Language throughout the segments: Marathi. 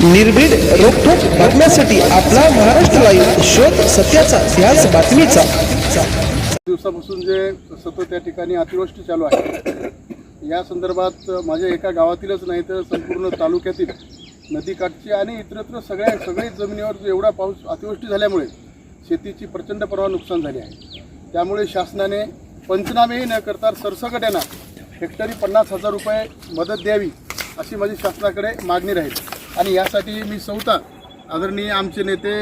निर्भीड रोखोक बघण्यासाठी आपला महाराष्ट्र लाईव्ह शोध सत्याचा ध्यास बातमीचा. दिवसापासून जे सतत त्या ठिकाणी अतिवृष्टी चालू आहे या संदर्भात माझ्या एका गावातीलच नाही तर संपूर्ण तालुक्यातील नदीकाठची आणि इतरत्र सगळ्या सगळीच जमिनीवर जो एवढा पाऊस अतिवृष्टी झाल्यामुळे शेतीची प्रचंड प्रमाणात नुकसान झाले आहे. त्यामुळे शासनाने पंचनामेही न करता सरसकट यांना हेक्टरी पन्नास हजार रुपये मदत द्यावी अशी माझी शासनाकडे मागणी राहील. आणि यासाठी मी स्वतः आदरणीय आमचे नेते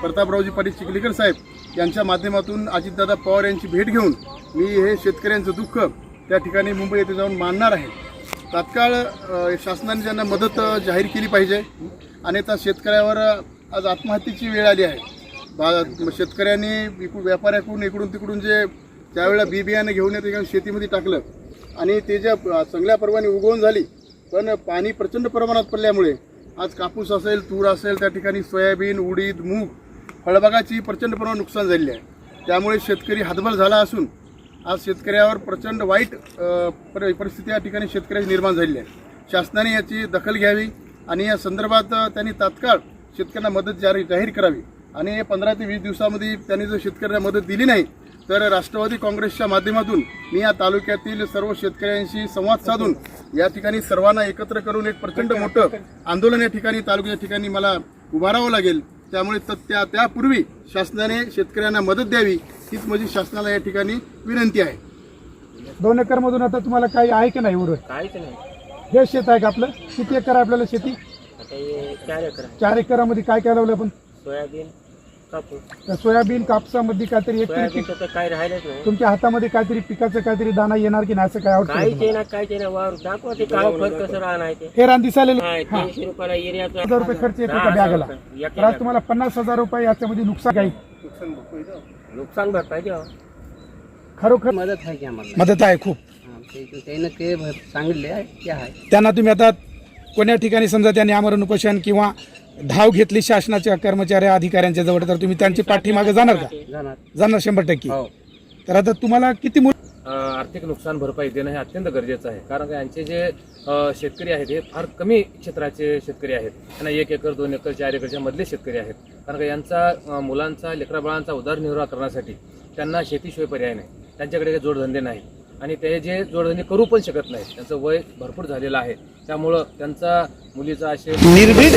प्रतापरावजी पाटील चिखलीकर साहेब यांच्या माध्यमातून अजितदादा पवार यांची भेट घेऊन मी हे शेतकऱ्यांचं दुःख त्या ठिकाणी मुंबई येथे जाऊन मानणार आहे. तात्काळ शासनाने त्यांना मदत जाहीर केली पाहिजे आणि त्या शेतकऱ्यावर आज आत्महत्येची वेळ आली आहे. बा शेतकऱ्यांनी इकडून व्यापाऱ्याकडून इकडून तिकडून जे त्यावेळेला बी बियाणं घेऊन येते घेऊन शेतीमध्ये टाकलं आणि ते ज्या चांगल्या पर्वाने उगवून झाली पण पाणी प्रचंड प्रमाणात पडल्यामुळे आज कापूस असेल तूर असेल त्या ठिकाणी सोयाबीन उडीद मूग फळबागाची प्रचंड प्रमाणात नुकसान झालेली आहे. त्यामुळे शेतकरी हातबल झाला असून आज शेतकऱ्यावर प्रचंड वाईट परिस्थिती या ठिकाणी शेतकऱ्याची निर्माण झालेली आहे. शासनाने याची दखल घ्यावी आणि या संदर्भात त्यांनी तात्काळ शेतकऱ्यांना मदत जारी जाहीर करावी. आणि पंधरा ते वीस दिवसामध्ये त्यांनी जर शेतकऱ्यांना मदत दिली नाही तर राष्ट्रवादी काँग्रेसच्या माध्यमातून मी या तालुक्यातील सर्व शेतकऱ्यांशी संवाद साधून या ठिकाणी सर्वांना एकत्र करून एक प्रचंड मोठं आंदोलन या ठिकाणी तालुक्या ठिकाणी मला उभारावं लागेल. त्यामुळे त्या त्यापूर्वी शासनाने शेतकऱ्यांना मदत द्यावी हीच माझी शासनाला या ठिकाणी विनंती आहे. दोन एकर मधून आता तुम्हाला काही आहे की नाही उरत? काहीच नाही? हे शेत आहे का आपलं? किती एकर आहे आपल्याला शेती? आता हे चार एकर आहे. चार एकरामध्ये काय काय लावलं आपण? सोयाबीन कापूस सोयाबीन कापसामध्ये काहीतरी एक तरी पीक तर काही राहिलंच नाही. तुमच्या हातामध्ये काहीतरी पिकाचं काहीतरी दाना येणार की नाही असं काय काहीच आवडतं आहे ना काहीच ना वावर दाखवा ते काळ फळ कसं राहणार ते. हे रान दिसायला तीनशे रुपयाला एरियाचं हजार रुपये खर्च येतो का बॅगला? तर आज. तुम्हाला पन्नास हजार रुपये याच्यामध्ये नुकसान काही. नुकसान भरपाई द्या. खरोखर मदत आहे की आम्हाला? मदत आहे खूप. हा, ते- त्यानं ते भर- सांगितले आहे ते आहे. त्यांना तुम्ही आता कोण्या ठिकाणी समजा त्यांनी आमरण उपोषण किंवा धाव घेतली शासनाच्या कर्मचारी अधिकाऱ्यांच्या जवळ तर तुम्ही त्यांची पाठीमागे जाणार का? जाणार जाणार. शंभर टक्के. हो. तर आता तुम्हाला किती मुलं अ, आर्थिक नुकसान भरपाई देणं हे अत्यंत गरजेचं आहे. कारण का यांचे जे अ, शेतकरी आहेत हे फार कमी क्षेत्राचे शेतकरी आहेत. त्यांना एक एकर दोन एकर चार एकरच्या मधले शेतकरी आहेत. कारण का यांचा अ, मुलांचा लेकराबाळांचा उदरनिर्वाह करण्यासाठी त्यांना शेतीशिवाय पर्याय नाही. त्यांच्याकडे काही जोडधंदे नाही. आणि ते जे जोडधंदे करू पण शकत नाहीत. त्यांचं वय भरपूर झालेलं आहे. त्यामुळं त्यांचा मुलीचा असे निर्भीड